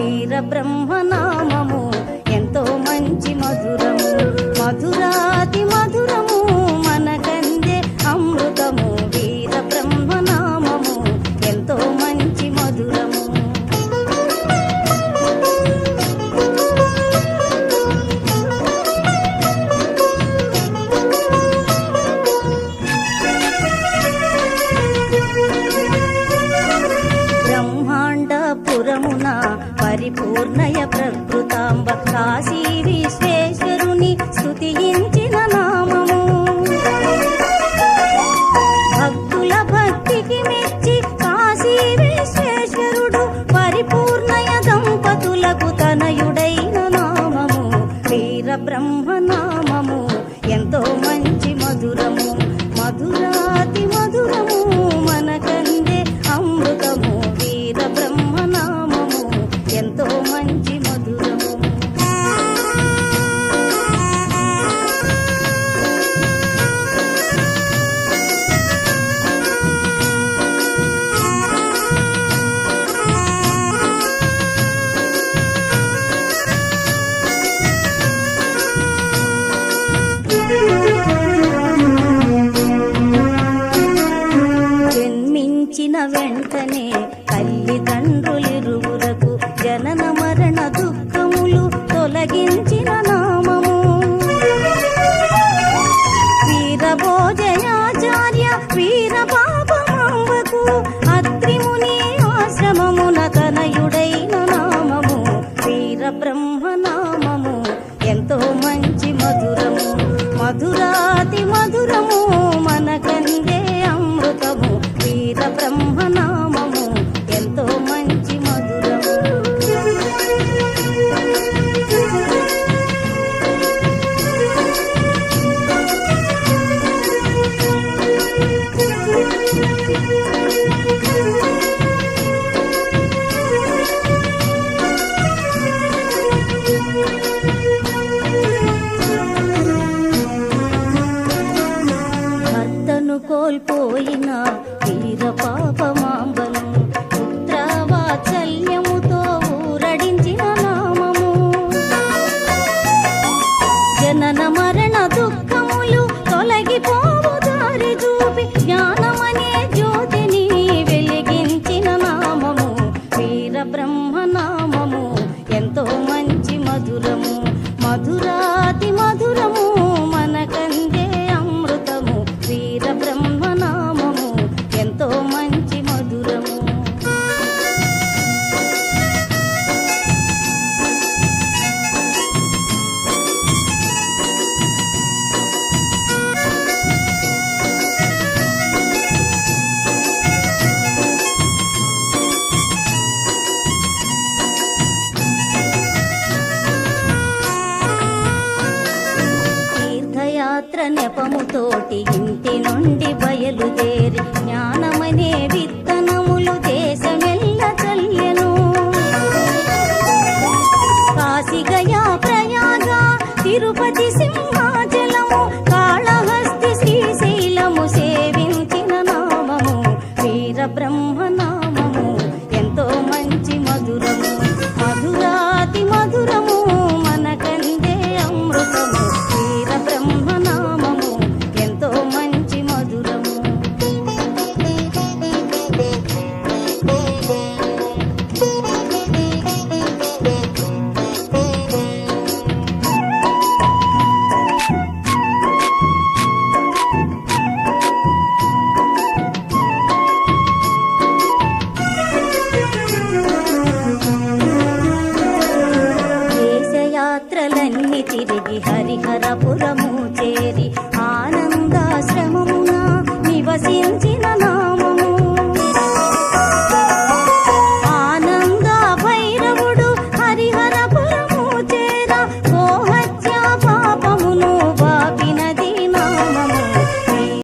వీర బ్రహ్మనామము. ఎంతో మంచి మధురము. பக்தியின் వెంటనే తల్లిదండ్రులిరు போயினா గాత్ర నెపముతోటి ఇంటి నుండి బయలుదేరి జ్ఞానమనే విత్తనములు దేశమెల్ల చల్లెను